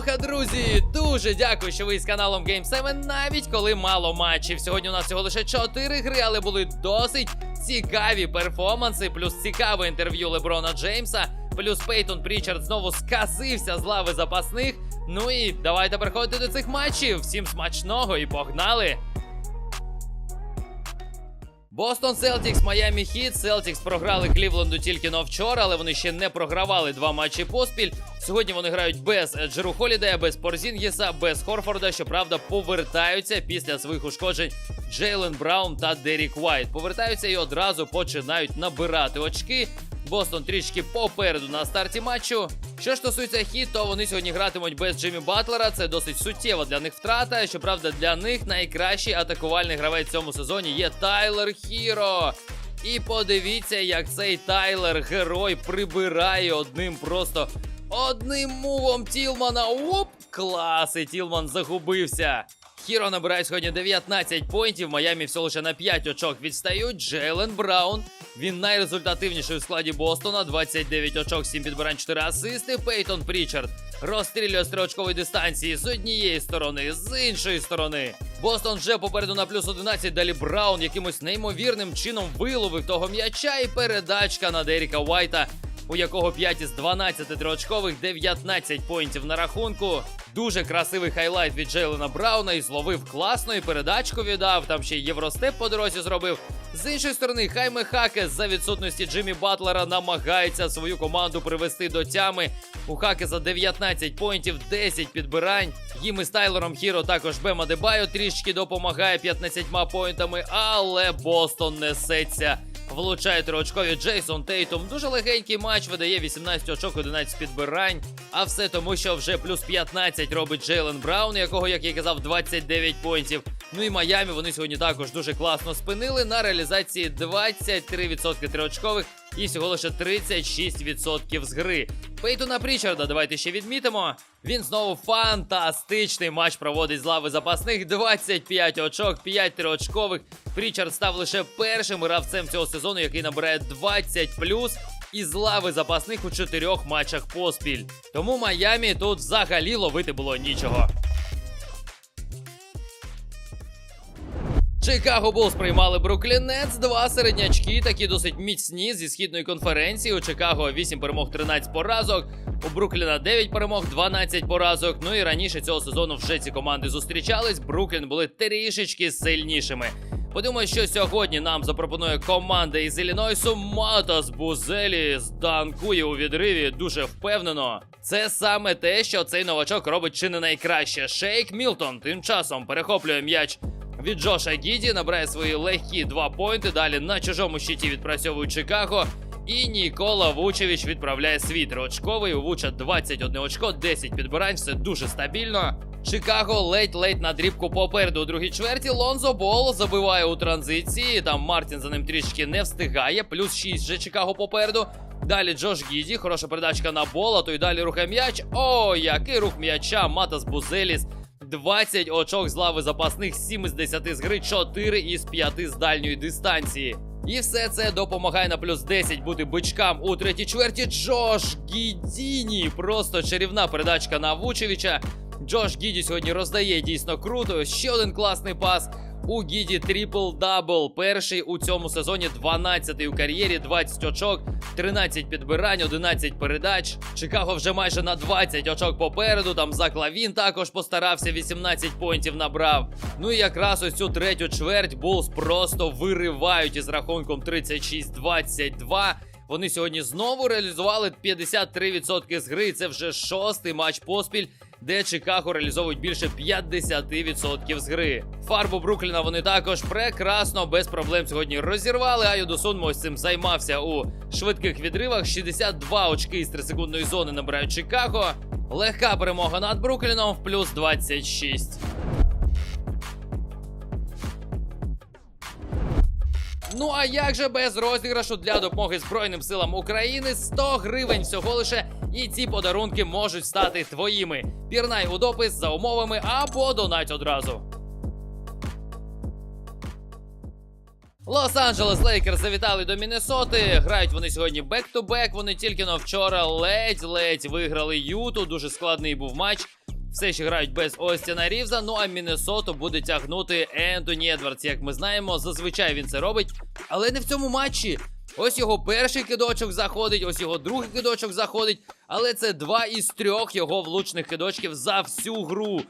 Алоха, друзі! Дуже дякую, що ви з каналом Game 7, навіть коли мало матчів. Сьогодні у нас всього лише 4 гри, але були досить цікаві перформанси, плюс цікаве інтерв'ю Леброна Джеймса, плюс Пейтон Прічард знову сказився з лави запасних. Ну і давайте переходити до цих матчів. Всім смачного і погнали! Бостон Селтікс, Майами Хіт. Селтікс програли Клівленду тільки но вчора, але вони ще не програвали два матчі поспіль. Сьогодні вони грають без Джеру Холідея, без Порзінгіса, без Хорфорда. Щоправда, повертаються після своїх ушкоджень Джейлен Браун та Дерік Уайт. Повертаються і одразу починають набирати очки. Бостон трішки попереду на старті матчу. Що ж стосується хіт, то вони сьогодні гратимуть без Джиммі Батлера. Це досить суттєва для них втрата. Щоправда, для них найкращий атакувальний гравець в цьому сезоні є Тайлер Хіро. І подивіться, як цей Тайлер герой прибирає одним просто одним мувом Тілмана. Оп! Клас! І Тілман загубився. Хіро набирає сьогодні 19 поінтів. Майамі все лише на 5 очок відстають. Джейлен Браун. Він найрезультативніший у складі Бостона. 29 очок, 7 підбирань, 4 асисти. Пейтон Прічард розстрілює з дистанції з однієї сторони, з іншої сторони. Бостон вже попереду на плюс 11. Далі Браун якимось неймовірним чином виловив того м'яча і передачка на Деріка Уайта у якого 5 із 12 триочкових, 19 поінтів на рахунку. Дуже красивий хайлайт від Джейлена Брауна і зловив класно і передачку віддав. Там ще й євростеп по дорозі зробив. З іншої сторони, Хайме Хакес за відсутності Джиммі Батлера намагається свою команду привести до тями. У Хакеса 19 поінтів, 10 підбирань. Їм із Тайлером Хіро також Бема Дебайо трішки допомагає 15 поінтами, але Бостон несеться. Влучає триочкові Джейсон Тейтум. Дуже легенький матч видає 18 очок, 11 підбирань. А все тому, що вже плюс 15 робить Джейлен Браун, якого, як я казав, 29 поінтів. Ну і Майамі вони сьогодні також дуже класно спинили на реалізації 23% триочкових і всього лише 36% з гри. Пейтона Прічарда, давайте ще відмітимо. Він знову фантастичний матч проводить з лави запасних. 25 очок, 5 триочкових. Прічард став лише першим гравцем цього сезону, який набирає 20 із лави запасних у чотирьох матчах поспіль. Тому Майамі тут взагалі ловити було нічого. Чикаго Булс приймали Бруклін Нетс, два середнячки, такі досить міцні зі східної конференції. У Чикаго 8 перемог, 13 поразок. У Брукліна 9 перемог, 12 поразок. Ну і раніше цього сезону вже ці команди зустрічались. Бруклін були трішечки сильнішими. Подумаю, що сьогодні нам запропонує команда із Іллінойсу. Матас Бузелі зданкує у відриві дуже впевнено. Це саме те, що цей новачок робить чи не найкраще. Шейк Мілтон тим часом перехоплює м'яч від Джоша Гіді, набирає свої легкі два поінти. Далі на чужому щиті відпрацьовує Чикаго. І Нікола Вучевич відправляє свій триочковий. У Вуча 21 очко, 10 підбирань, все дуже стабільно. Чикаго ледь-ледь на дрібку попереду у другій чверті. Лонзо Бол забиває у транзиції. Там Мартін за ним трішки не встигає. Плюс 6 вже Чикаго попереду. Далі Джош Гіді, хороша передачка на бола, то й далі рухає м'яч. О, який рух м'яча! Матас Бузеліс. 20 очок з лави запасних, 7 із 10 з гри, 4 із 5 з дальньої дистанції. І все це допомагає на плюс 10 бути бичкам у третій чверті. Джош Гідіні. Просто чарівна передачка на Вучевича. Джош Гіді сьогодні роздає дійсно круто. Ще один класний пас. У Гіді трипл-дабл. Перший у цьому сезоні 12-й у кар'єрі, 20 очок, 13 підбирань, 11 передач. Чикаго вже майже на 20 очок попереду. Там Зак Лавін також постарався, 18 поінтів набрав. Ну і якраз ось цю третю чверть Булс просто виривають із рахунком 36-22. Вони сьогодні знову реалізували 53% з гри. Це вже шостий матч поспіль, де Чикаго реалізовують більше 50% з гри. Фарбу Брукліна вони також прекрасно без проблем сьогодні розірвали. А Юдосун ось цим займався у швидких відривах. 62 очки із 3-секундної зони набирають Чикаго. Легка перемога над Брукліном в плюс 26. Ну а як же без розіграшу для допомоги Збройним силам України 100 гривень всього лише, і ці подарунки можуть стати твоїми. Пірнай у допис за умовами або донать одразу. Лос-Анджелес Лейкерс завітали до Міннесоти. Грають вони сьогодні бек-ту-бек. Вони тільки но вчора ледь-ледь виграли Юту. Дуже складний був матч. все ще грають без Остіна Рівза. Ну а Міннесоту буде тягнути Ентоні Едвардс. Як ми знаємо, зазвичай він це робить, але не в цьому матчі. Ось його перший кидочок заходить, ось його другий кидочок заходить. Але це два із трьох його влучних кидочків за всю гру.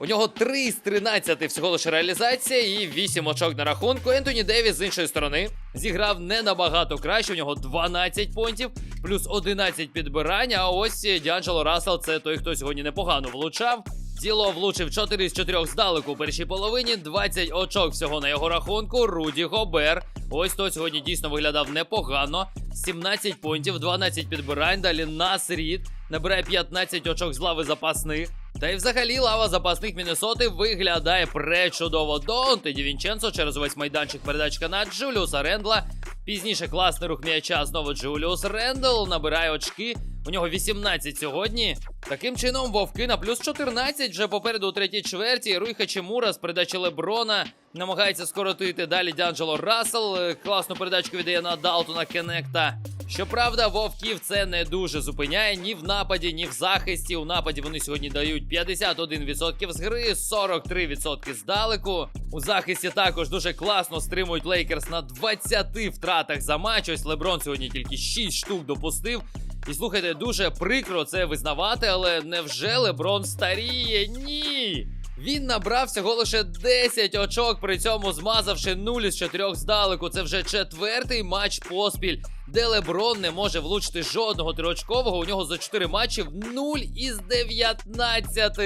У нього 3 з 13 всього лише реалізація і 8 очок на рахунку. Ентоні Девіс з іншої сторони зіграв не набагато краще. У нього 12 понтів, плюс 11 підбирань. А ось Діанджело Рассел це той, хто сьогодні непогано влучав. Діло влучив 4 з 4 здалеку у першій половині, 20 очок всього на його рахунку. Руді Гобер. Ось то сьогодні дійсно виглядав непогано. 17 понтів, 12 підбирань. Далі Нас Рід набирає 15 очок з лави запасних. Та й взагалі лава запасних Міннесоти виглядає пречудово. Донте Дівінченцо через весь майданчик передачка на Джуліуса Рендла. Пізніше класний рух м'яча знову Джуліус Рендл набирає очки. У нього 18 сьогодні. Таким чином, вовки на плюс 14 вже попереду у третій чверті. Руй Хачимура з передачі Леброна намагається скоротити далі Д'Анджело Рассел. Е, Класну передачку віддає на Далтона Кенекта. Щоправда, вовків це не дуже зупиняє ні в нападі, ні в захисті. У нападі вони сьогодні дають 51% з гри, 43% здалеку. У захисті також дуже класно стримують Лейкерс на 20 втратах за матч. Ось Леброн сьогодні тільки 6 штук допустив. І слухайте, дуже прикро це визнавати, але невже Леброн старіє? Ні. Він набрав всього лише 10 очок, при цьому змазавши 0 із 4 здалеку. Це вже четвертий матч поспіль, де Леброн не може влучити жодного триочкового. У нього за 4 матчі 0 із 19.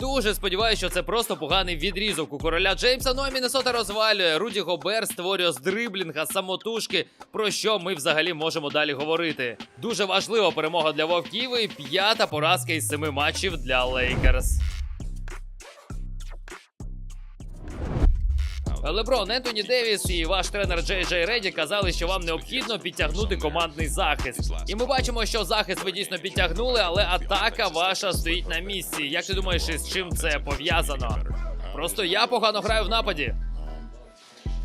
Дуже сподіваюся, що це просто поганий відрізок у короля Джеймса. Ну а Міннесота розвалює. Руді Гобер створює з дриблінга самотужки. Про що ми взагалі можемо далі говорити? Дуже важлива перемога для Вовків і п'ята поразка із семи матчів для Лейкерс. Леброн, Ентоні Девіс і ваш тренер Джей Джей Реді казали, що вам необхідно підтягнути командний захист. І ми бачимо, що захист ви дійсно підтягнули, але атака ваша стоїть на місці. Як ти думаєш, із чим це пов'язано? Просто я погано граю в нападі.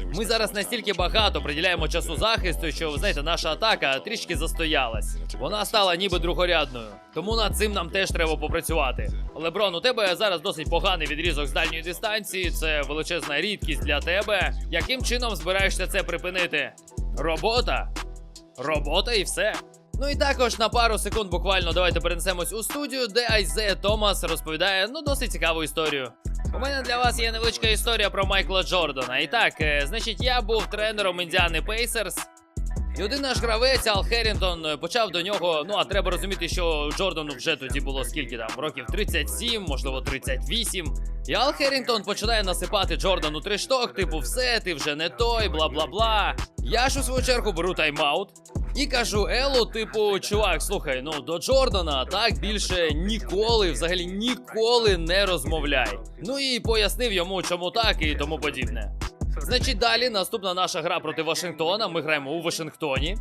Ми зараз настільки багато приділяємо часу захисту, що ви знаєте, наша атака трішки застоялась. Вона стала ніби другорядною. Тому над цим нам теж треба попрацювати. Леброн, у тебе зараз досить поганий відрізок з дальньої дистанції. Це величезна рідкість для тебе. Яким чином збираєшся це припинити? Робота? Робота і все. Ну і також на пару секунд буквально давайте перенесемось у студію, де Айзея Томас розповідає ну досить цікаву історію. У мене для вас є невеличка історія про Майкла Джордана. І так, е, значить, я був тренером Індіани Пейсерс. І один наш гравець Ал Херрінтон е, почав до нього. Ну а треба розуміти, що Джордану вже тоді було скільки там років 37, можливо, 38. І Ал Херрінтон починає насипати Джордану три шток, типу, все, ти вже не той, бла бла бла. Я ж у свою чергу беру тайм-аут. І кажу Елу, типу, чувак, слухай, ну до Джордана так більше ніколи, взагалі ніколи не розмовляй. Ну і пояснив йому, чому так і тому подібне. Значить, далі наступна наша гра проти Вашингтона. Ми граємо у Вашингтоні.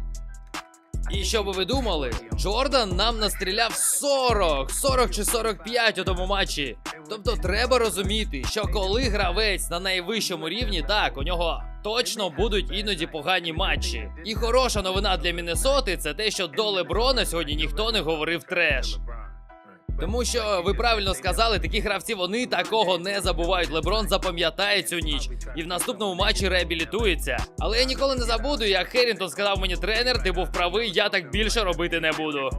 І що би ви думали, Джордан нам настріляв 40, 40 чи 45 у тому матчі. Тобто треба розуміти, що коли гравець на найвищому рівні, так, у нього точно будуть іноді погані матчі. І хороша новина для Міннесоти це те, що до Леброна сьогодні ніхто не говорив треш. Тому що ви правильно сказали, такі гравці вони такого не забувають. Леброн запам'ятає цю ніч і в наступному матчі реабілітується. Але я ніколи не забуду, як Херрінтон сказав мені тренер, ти був правий, я так більше робити не буду.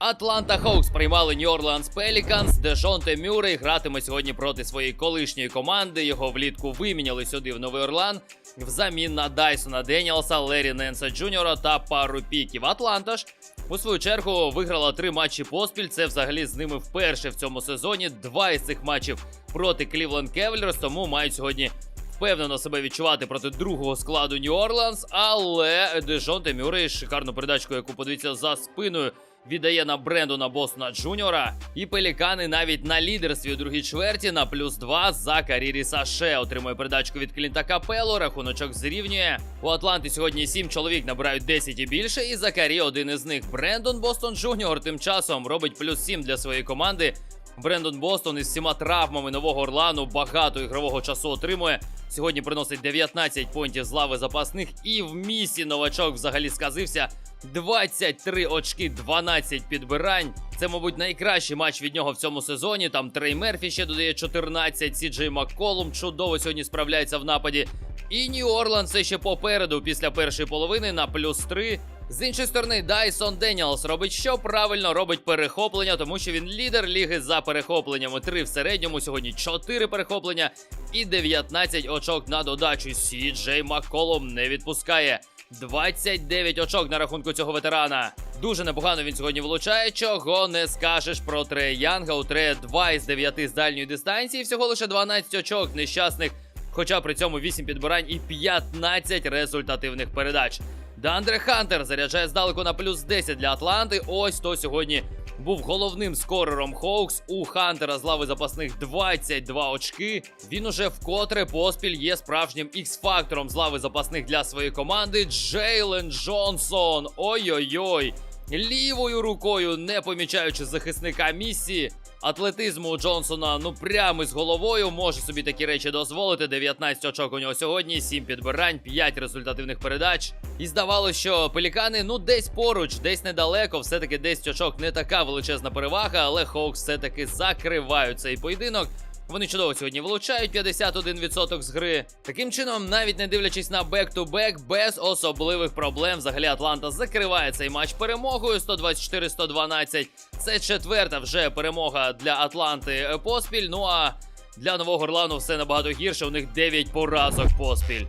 Атланта Хоукс приймали Нью Орлеанс Пеліканс, де Жонте Мюррей гратиме сьогодні проти своєї колишньої команди. Його влітку виміняли сюди в Новий Орлан взамін на Дайсона Деніелса, Лері Ненса Джуніора та пару піків. Атланта ж у свою чергу виграла три матчі поспіль. Це взагалі з ними вперше в цьому сезоні. Два із цих матчів проти Клівленд Кевельерс, тому мають сьогодні впевнено себе відчувати проти другого складу Нью Орлеанс. Але Дежонте Мюррей шикарну передачку, яку подивіться за спиною. Віддає на Брендона Бостона Джуніора. І пелікани навіть на лідерстві у другій чверті на плюс 2 за карірі Саше. Отримує передачку від Клінта Капело. Рахуночок зрівнює. У Атланти сьогодні 7 чоловік набирають 10 і більше. І Закарі один із них. Брендон Бостон Джуніор тим часом робить плюс 7 для своєї команди. Брендон Бостон із всіма травмами нового Орлану багато ігрового часу отримує. Сьогодні приносить 19 понтів з лави запасних, і в місі новачок взагалі сказився. 23 очки, 12 підбирань. Це, мабуть, найкращий матч від нього в цьому сезоні. Там Трей Мерфі ще додає 14, Сіджей Макколум чудово сьогодні справляється в нападі. І Нью-Орланд все ще попереду після першої половини на плюс 3. З іншої сторони, Дайсон Деніалс робить що правильно, робить перехоплення, тому що він лідер ліги за перехопленнями. Три в середньому, сьогодні 4 перехоплення і 19 очок на додачу. Сі Джей Макколум не відпускає. 29 очок на рахунку цього ветерана. Дуже непогано він сьогодні влучає. Чого не скажеш про Трея Янга. У Трея 2 із 9 з дальньої дистанції. Всього лише 12 очок нещасних. Хоча при цьому 8 підбирань і 15 результативних передач. Дандре Хантер заряджає здалеку на плюс 10 для Атланти. Ось хто сьогодні був головним скорером Хоукс. У Хантера з лави запасних 22 очки. Він уже вкотре поспіль є справжнім ікс-фактором з лави запасних для своєї команди. Джейлен Джонсон. Ой-ой-ой. Лівою рукою, не помічаючи захисника місії. Атлетизму Джонсона ну прямо з головою може собі такі речі дозволити. 19 очок у нього сьогодні, 7 підбирань, 5 результативних передач. І здавалося, що пелікани ну десь поруч, десь недалеко. Все-таки 10 очок не така величезна перевага, але Хоукс все-таки закривають цей поєдинок. Вони чудово сьогодні влучають 51% з гри. Таким чином, навіть не дивлячись на бек-ту-бек, без особливих проблем, взагалі Атланта закриває цей матч перемогою 124-112. Це четверта вже перемога для Атланти е, поспіль. Ну а для нового Орлану все набагато гірше. У них 9 поразок поспіль.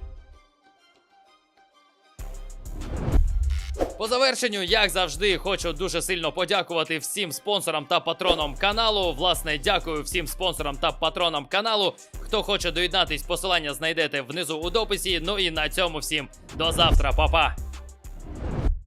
По завершенню, як завжди, хочу дуже сильно подякувати всім спонсорам та патронам каналу. Власне, дякую всім спонсорам та патронам каналу. Хто хоче доєднатись, посилання знайдете внизу у дописі. Ну і на цьому всім до завтра, Па-па!